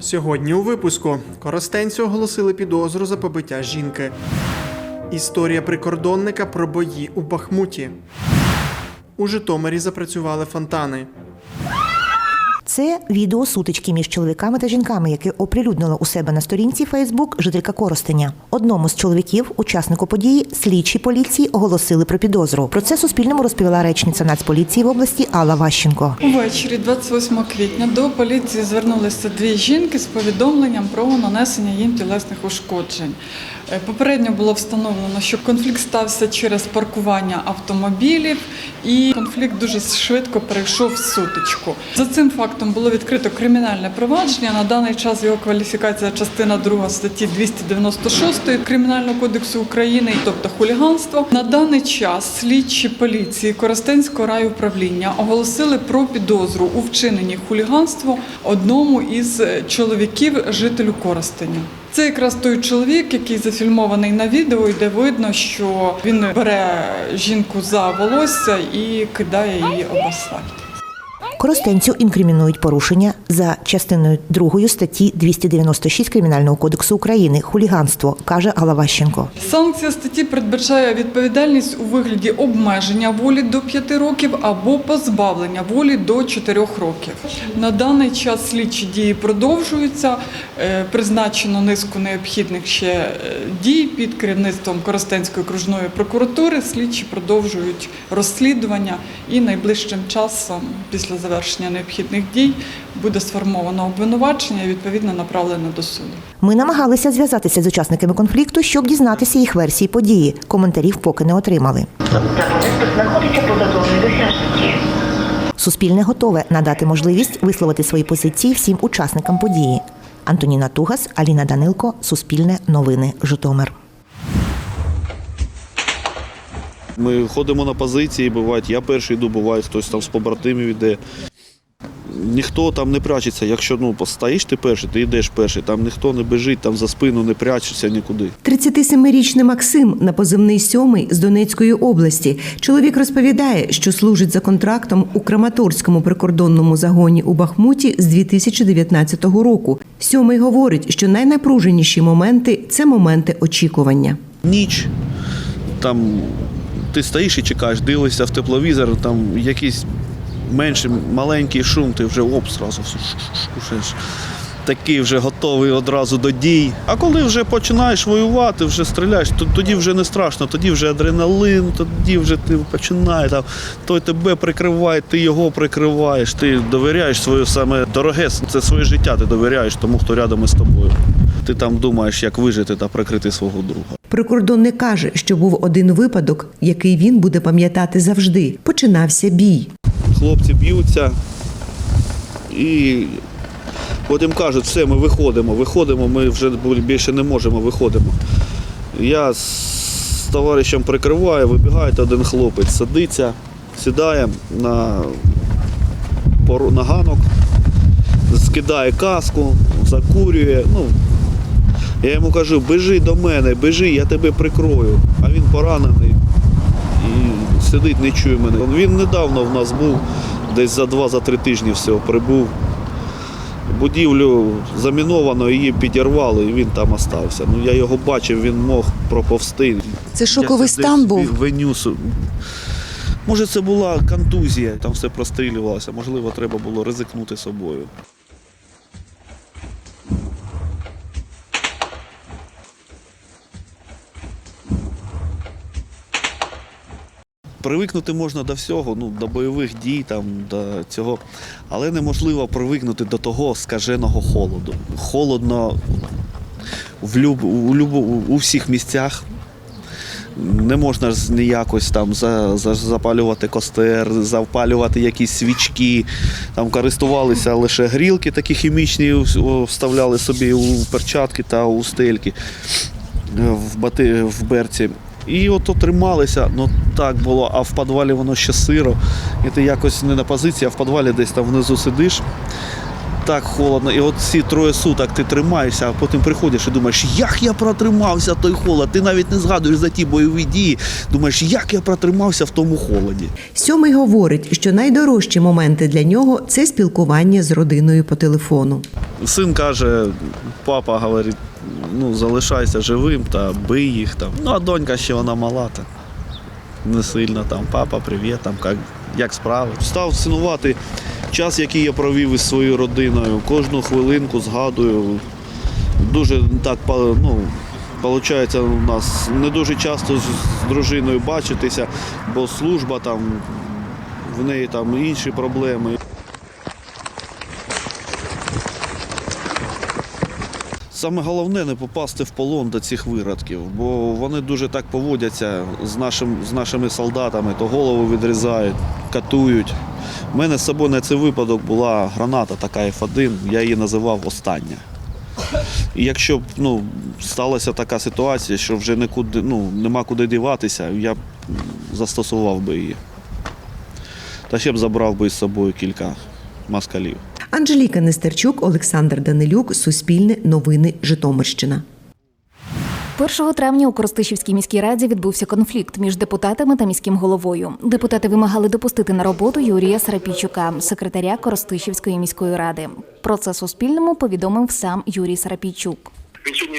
Сьогодні у випуску Коростенцю оголосили підозру за побиття жінки. Історія прикордонника про бої у Бахмуті. У Житомирі запрацювали фонтани. Це відео сутички між чоловіками та жінками, яке оприлюднила у себе на сторінці Фейсбук жителька Коростеня. Одному з чоловіків, учаснику події, слідчі поліції оголосили про підозру. Про це Суспільному розповіла речниця Нацполіції в області Алла Ващенко. Увечері 28 квітня до поліції звернулися дві жінки з повідомленням про нанесення їм тілесних ушкоджень. Е, Попередньо було встановлено, що конфлікт стався через паркування автомобілів, і конфлікт дуже швидко перейшов в сутичку. За цим фактом було відкрито кримінальне провадження. На даний час його кваліфікація частина 2 статті 296 Кримінального кодексу України, тобто хуліганство. На даний час слідчі поліції Коростенського райуправління оголосили про підозру у вчиненні хуліганства одному із чоловіків жителю Коростеня. Це якраз той чоловік, який зафільмований на відео, і де видно, що він бере жінку за волосся і кидає її об асфальт. Коростенцю інкримінують порушення за частиною 2 статті 296 Кримінального кодексу України хуліганство, каже Алла Ващенко. Санкція статті передбачає відповідальність у вигляді обмеження волі до 5 років або позбавлення волі до 4 років. На даний час слідчі дії продовжуються. Е, Призначено низку необхідних ще е, дій під керівництвом Коростенської окружної прокуратури. Слідчі продовжують розслідування і найближчим часом, після завершення необхідних дій, буде сформовано обвинувачення і відповідно направлено до суду. Ми намагалися зв'язатися з учасниками конфлікту, щоб дізнатися їх версії події. Коментарів поки не отримали. Знаходиться поза досяжності. Суспільне готове надати можливість висловити свої позиції всім учасникам події. Антоніна Тугас, Аліна Данилко, Суспільне новини, Житомир. Ми ходимо на позиції, буває, я перший йду, буває, хтось там з побратимів іде. Ніхто там не прячеться. Якщо ну, постоїш ти перший, ти йдеш перший. Там ніхто не біжить, там за спину не прячеться нікуди. 37-річний Максим на позивний сьомий з Донецької області. Чоловік розповідає, що служить за контрактом у Краматорському прикордонному загоні у Бахмуті з 2019 року. Сьомий говорить, що найнапруженіші моменти це моменти очікування. Ніч, там ти стоїш і чекаєш, дивишся в тепловізор, там якийсь менший, маленький шум, ти вже оп, зразу слушаєш. Такий вже готовий одразу до дій. А коли вже починаєш воювати, вже стріляєш, то тоді вже не страшно, тоді вже адреналин, тоді вже ти починаєш, той тебе прикриває, ти його прикриваєш, ти довіряєш своє саме дороге, це своє життя, ти довіряєш тому, хто рядом із тобою. Ти там думаєш, як вижити та прикрити свого друга. Прикордонник каже, що був один випадок, який він буде пам'ятати завжди. Починався бій. хлопці б'ються і потім кажуть, все, ми виходимо, виходимо, ми вже більше не можемо, виходимо. Я з товаришем прикриваю, вибігає один хлопець, садиться, сідає на, пору- на ганок, скидає каску, закурює. Ну, я йому кажу, біжи до мене, біжи, я тебе прикрою. А він поранений і сидить, не чує мене. Він недавно в нас був, десь за два-за три тижні всього прибув. Будівлю заміновано, її підірвали, і він там остався. Ну, я його бачив, він мог проповсти. Це шоковий стан був. Винюс. Може, це була контузія, там все прострілювалося, можливо, треба було ризикнути собою. Привикнути можна до всього, ну, до бойових дій, там, до цього. Але неможливо привикнути до того скаженого холоду. Холодно в люб, у, люб, у всіх місцях. Не можна ніякось там за, за, запалювати костер, запалювати якісь свічки. Там користувалися лише грілки, такі хімічні, вставляли собі у перчатки та у стельки е, в, бати, в берці. І от трималися, ну так було, а в підвалі воно ще сиро. І ти якось не на позиції, а в підвалі десь там внизу сидиш. Так холодно. І от ці троє суток ти тримаєшся, а потім приходиш і думаєш, як я протримався той холод. Ти навіть не згадуєш за ті бойові дії. Думаєш, як я протримався в тому холоді. Сьомий говорить, що найдорожчі моменти для нього це спілкування з родиною по телефону. Син каже, папа говорить, ну залишайся живим та бий їх там. Ну а донька ще вона мала та не сильно там. Папа, привіт, там як, як справи. Став цінувати час, який я провів із своєю родиною. Кожну хвилинку згадую. Дуже так ну, виходить, у нас не дуже часто з дружиною бачитися, бо служба там, в неї там інші проблеми. Саме головне не попасти в полон до цих виродків, бо вони дуже так поводяться з, нашим, з нашими солдатами, то голову відрізають, катують. У мене з собою на цей випадок була граната така F1, я її називав остання. І якщо б ну, сталася така ситуація, що вже нікуди, ну, нема куди діватися, я б застосував би її. Та ще б забрав би із собою кілька москалів. Анжеліка Нестерчук, Олександр Данилюк, Суспільне, Новини, Житомирщина. 1 травня у Коростишівській міській раді відбувся конфлікт між депутатами та міським головою. Депутати вимагали допустити на роботу Юрія Сарапійчука, секретаря Коростишівської міської ради. Про це Суспільному повідомив сам Юрій Сарапійчук. Він сьогодні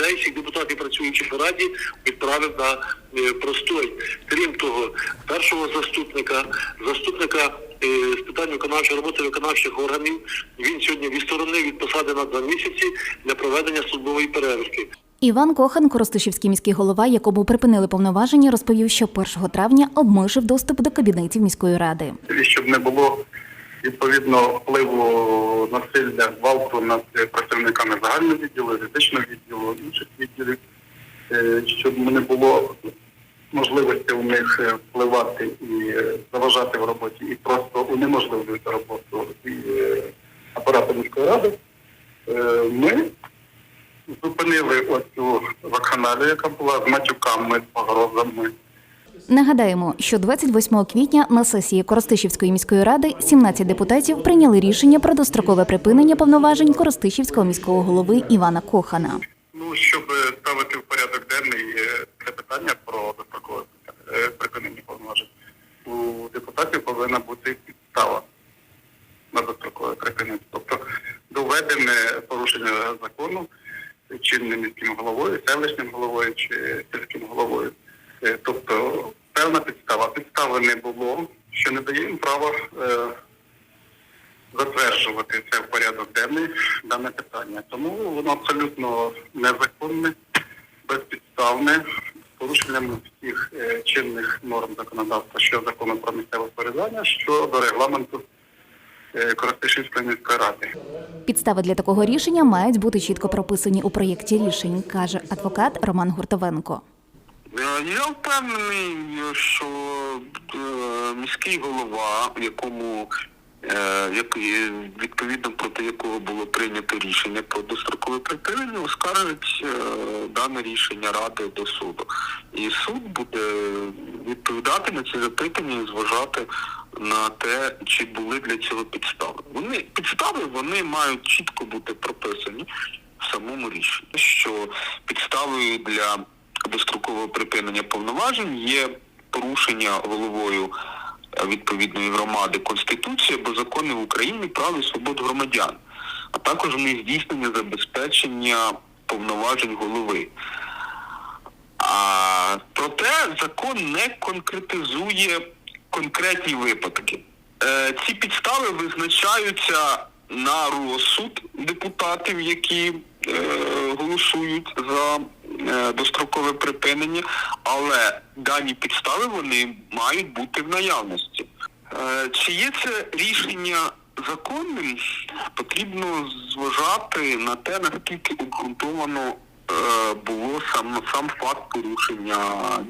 людей, всіх депутатів, працюючих в раді, відправив на е, простой. Крім того, першого заступника, заступника е, з питань виконавчої роботи виконавчих органів, він сьогодні відсторонив від посади на два місяці для проведення службової перевірки. Іван Кохан, Коростишівський міський голова, якому припинили повноваження, розповів, що 1 травня обмежив доступ до кабінетів міської ради. щоб не було відповідно впливу насилля гвалту над працівниками загального відділу, юридичного відділу, інших відділів, е, щоб не було можливості у них е, впливати і е, заважати в роботі, і просто унеможливлювати роботу і е, апарату міської ради. Е, Ми зупинили оцю вакханалію, яка була з матюками, з погрозами. Нагадаємо, що 28 квітня на сесії Коростишівської міської ради 17 депутатів прийняли рішення про дострокове припинення повноважень Коростишівського міського голови Івана Кохана. Ну, щоб е, ставити в порядок денний е, це питання про дострокове е, припинення повноважень, у депутатів повинна бути підстава на дострокове припинення. Тобто доведене порушення закону чинним міським головою, селищним головою чи сільським головою. Е, Тобто певна підстава. Підстави не було, що не дає їм права е, затверджувати це в порядок денний дане питання. Тому воно абсолютно незаконне, з порушенням всіх е, чинних норм законодавства щодо закону про місцеве самоврядування, щодо регламенту е, Коростишівської міської ради. Підстави для такого рішення мають бути чітко прописані у проєкті рішень, каже адвокат Роман Гуртовенко. Е, Я впевнений, що міський голова, якому як, відповідно проти якого було прийнято рішення про дострокове припинення, оскаржить е, дане рішення ради до суду. І суд буде відповідати на ці запитання і зважати на те, чи були для цього підстави. Вони підстави вони мають чітко бути прописані в самому рішенні, що підставою для дострокового припинення повноважень є порушення головою е, відповідної громади Конституції або законів України прав і свобод громадян, а також нездійснення забезпечення повноважень голови. А проте закон не конкретизує конкретні випадки. Е, ці підстави визначаються на розсуд депутатів, які е, голосують за дострокове припинення, але дані підстави вони мають бути в наявності. Е, чи є це рішення законним, потрібно зважати на те, наскільки обґрунтовано е, було сам сам факт порушення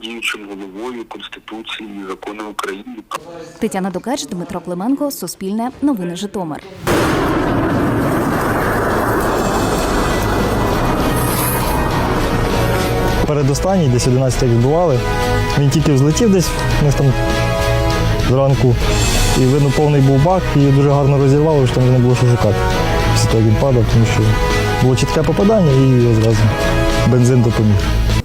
діючим головою Конституції і законів України. Тетяна Дукач, Дмитро Клименко, Суспільне, Новини Житомир. Передостанній, десь 11 відбували. Він тільки взлетів десь там зранку. І видно, повний був бак, і дуже гарно розірвало, що там не було що шукати. після того як він падав, тому що було чітке попадання і одразу бензин допоміг.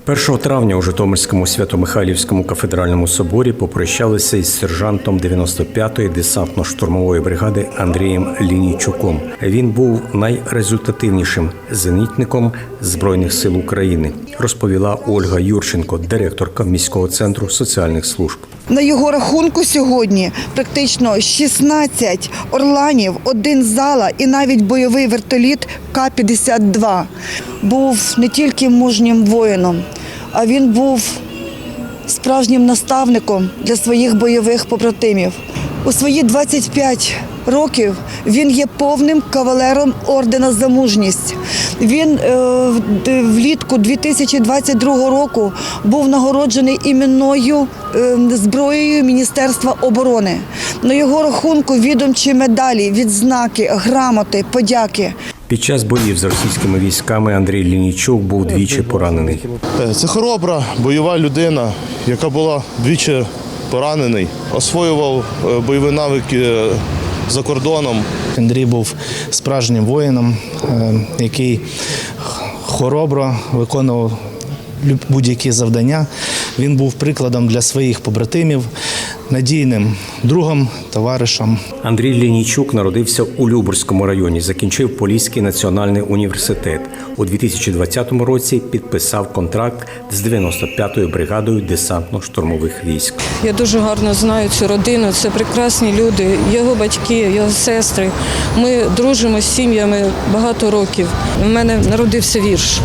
1 травня у Житомирському Свято-Михайлівському кафедральному соборі попрощалися із сержантом 95-ї десантно-штурмової бригади Андрієм Лінійчуком. Він був найрезультативнішим зенітником Збройних сил України, розповіла Ольга Юрченко, директорка міського центру соціальних служб. На його рахунку сьогодні практично 16 орланів, один зала і навіть бойовий вертоліт К-52. Був не тільки мужнім воїном, а він був справжнім наставником для своїх бойових побратимів. У свої 25 років він є повним кавалером ордена за мужність. Він е, влітку 2022 року був нагороджений іменною е, зброєю Міністерства оборони. На його рахунку відомчі медалі, відзнаки, грамоти, подяки. Під час боїв з російськими військами Андрій Лінійчук був двічі поранений. Е, Це хоробра бойова людина, яка була двічі поранений, освоював е, бойові навики е, за кордоном. Андрій був справжнім воїном, який хоробро виконував будь-які завдання. Він був прикладом для своїх побратимів, надійним другом, товаришем. Андрій Лінійчук народився у Любурському районі, закінчив Поліський національний університет. У 2020 році підписав контракт з 95-ю бригадою десантно-штурмових військ. Я дуже гарно знаю цю родину. Це прекрасні люди, його батьки, його сестри. Ми дружимо з сім'ями багато років. У мене народився вірш.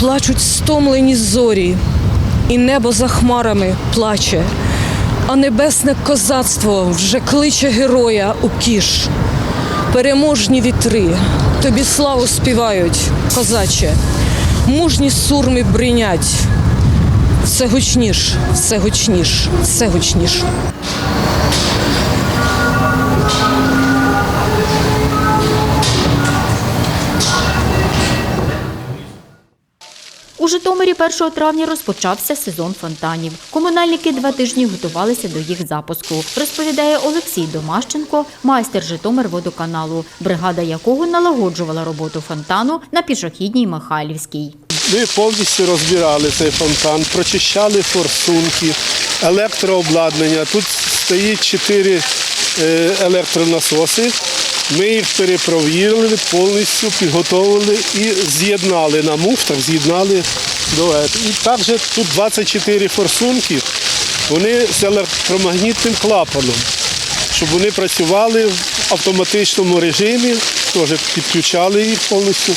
Плачуть стомлені зорі, і небо за хмарами плаче, а небесне козацтво вже кличе героя у кіш. Переможні вітри, тобі славу співають, козаче, мужні сурми бринять. Все гучніш, все гучніш, все гучніш. У Житомирі 1 травня розпочався сезон фонтанів. Комунальники два тижні готувалися до їх запуску, розповідає Олексій Домащенко, майстер Житомир водоканалу, бригада якого налагоджувала роботу фонтану на пішохідній Михайлівській. Ми повністю розбирали цей фонтан, прочищали форсунки, електрообладнання. Тут стоїть чотири е, електронасоси. Ми їх перепровірили, повністю підготовили і з'єднали на муфтах, з'єднали до. І також тут 24 форсунки, вони з електромагнітним клапаном, щоб вони працювали в автоматичному режимі, теж підключали їх повністю.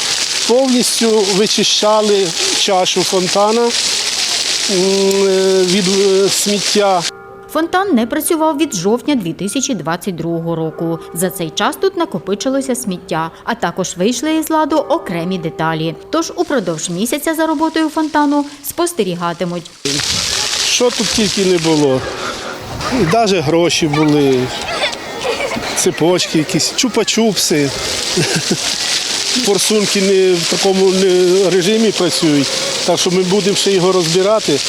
Повністю вичищали чашу фонтана е, від е, сміття. Фонтан не працював від жовтня 2022 року. За цей час тут накопичилося сміття, а також вийшли із ладу окремі деталі. Тож упродовж місяця за роботою фонтану спостерігатимуть. Що тут тільки не було. Навіть гроші були, цепочки якісь, чупа-чупси. Форсунки не в такому режимі працюють, так що ми будемо ще його розбирати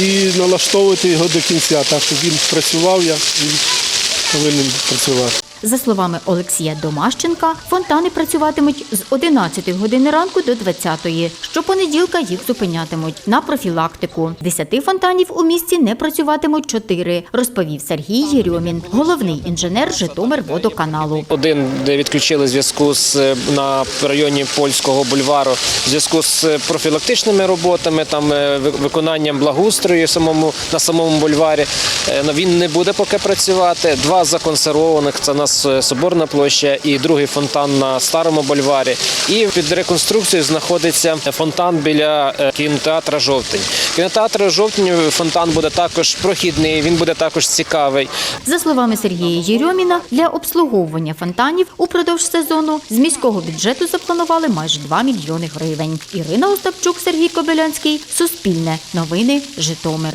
і, налаштовувати його до кінця, так щоб він працював, як він повинен працювати. За словами Олексія Домащенка, фонтани працюватимуть з 11 години ранку до 20. Щопонеділка їх зупинятимуть на профілактику. Десяти фонтанів у місті не працюватимуть чотири, розповів Сергій Єрьомін, головний інженер Житомир водоканалу. Один, де відключили зв'язку з на районі польського бульвару, в зв'язку з профілактичними роботами, там е, ви- виконанням благоустрою самому на самому бульварі. Е, ну, Він не буде поки працювати. Два законсервованих це у нас е, Соборна площа і другий фонтан на старому бульварі. І під реконструкцією знаходиться фонтан біля е, кінотеатра Жовтень. Кінотеатр Жовтень фонтан буде також прохідний, він буде також цікавий. За словами Сергія Єрьоміна, для обслуговування фонтанів упродовж сезону з міського бюджету запланували майже 2 мільйони гривень. Ірина Остапчук, Сергій Кобилянський, Суспільне, Новини, Житомир.